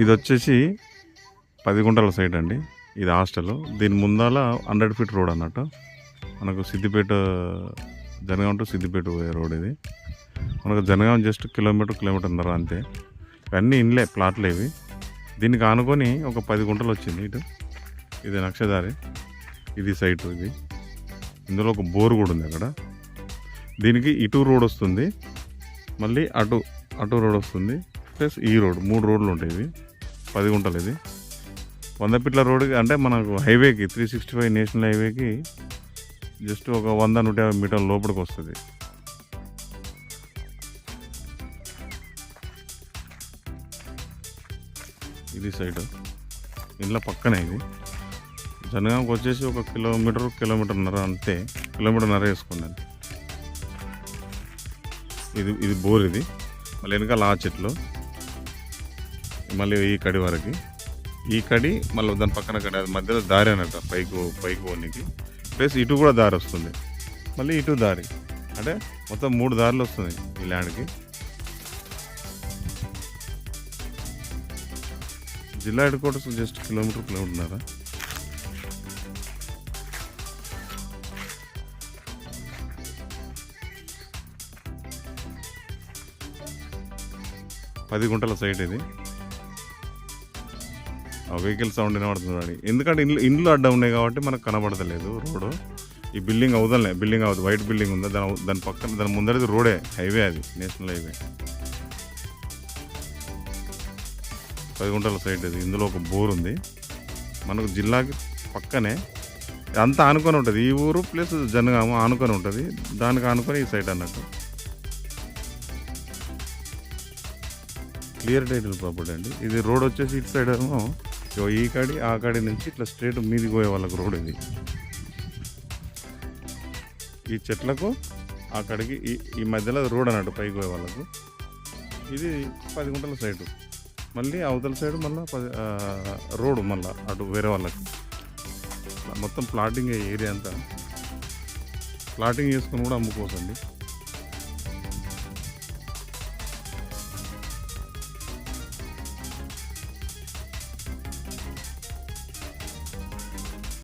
ఇది వచ్చేసి పది గుంటల సైట్ అండి. ఇది హాస్టల్. దీని ముందాల హండ్రెడ్ ఫీట్ రోడ్ అన్నట్టు. మనకు సిద్దిపేట జనగాం టు సిద్దిపేట పోయే రోడ్ ఇది. మనకు జనగాం జస్ట్ కిలోమీటర్ కిలోమీటర్ కిలోమీటర్న్నర అంతే. ఇవన్నీ ఇండ్లే ప్లాట్లు ఇవి. దీనికి ఆనుకొని ఒక పది గుంటలు వచ్చింది ఇటు. ఇది నక్షదారి. ఇది సైట్ ఇది. ఇందులో ఒక బోర్ కూడా ఉంది అక్కడ. దీనికి ఇటు రోడ్ వస్తుంది. మళ్ళీ అటు అటు రోడ్ వస్తుంది. ప్లస్ ఈ రోడ్. మూడు రోడ్లు ఉంటాయి ఇవి. పది గుంటలు ఇది. వంద రోడ్కి అంటే మనకు హైవేకి త్రీ సిక్స్టీ ఫైవ్ నేషనల్ హైవేకి జస్ట్ ఒక వంద నూట యాభై మీటర్ల లోపలికి వస్తుంది. ఇది సైడ్. ఇంట్లో పక్కనే ఇది. జనగాంకి వచ్చేసి ఒక కిలోమీటర్ కిలోమీటర్న్నర అంతే. కిలోమీటర్న్నర వేసుకున్నాను ఇది ఇది బోర్ ఇది. మళ్ళీ వెనకాల ఆ చెట్లు. మళ్ళీ ఈ కడి వరకు. ఈ కడి మళ్ళీ దాని పక్కన కడి అది మధ్యలో దారి అనట పైకి పైకి పోనీకి. ప్లస్ ఇటు కూడా దారి వస్తుంది. మళ్ళీ ఇటు దారి. అంటే మొత్తం మూడు దారులు వస్తుంది ఈ ల్యాండ్కి. జిల్లా హెడ్ క్వార్టర్స్ జస్ట్ కిలోమీటర్ కిలోమీటర్న్నారా. పది గుంటల సైట్ ఇది. వెహికల్ సౌండ్ వినబడుతుంది వాడి ఎందుకంటే ఇండ్లు ఇండ్లు అడ్డం ఉన్నాయి కాబట్టి మనకు కనబడతలేదు రోడ్డు. ఈ బిల్డింగ్ అవుదలే బిల్డింగ్ అవుతుంది వైట్ బిల్డింగ్ ఉందా. దాని దాని పక్కన దాని ముందరది రోడే హైవే అది నేషనల్ హైవే పది గుంటల సైట్ ఇది ఇందులో ఒక బోర్ ఉంది. మనకు జిల్లాకి పక్కనే అంతా ఆనుకొని ఉంటుంది. ఈ ఊరు ప్లస్ జనగామ ఆనుకొని ఉంటుంది. దానికి ఆనుకొని ఈ సైట్ అన్నట్టు. క్లియర్ టైటిల్ ప్రాపర్టీ అండి. ఇది రోడ్ వచ్చేసి ఇటు సైడ్ ఏమో ఈ కాడి ఆ కాడి నుంచి ఇట్లా స్ట్రేట్ మీదికి పోయే వాళ్ళకి రోడ్ ఇది. ఈ చెట్లకు ఆ కాడికి ఈ ఈ మధ్యలో రోడ్ అన్నట్టు పైకి పోయే వాళ్ళకు. ఇది పది గుంటల సైడు. మళ్ళీ అవతల సైడ్ మళ్ళీ పది రోడ్డు మళ్ళీ అటు వేరే వాళ్ళకి. మొత్తం ప్లాటింగ్ ఏరియా అంతా. ప్లాటింగ్ చేసుకుని కూడా అమ్ముకోవచ్చండి.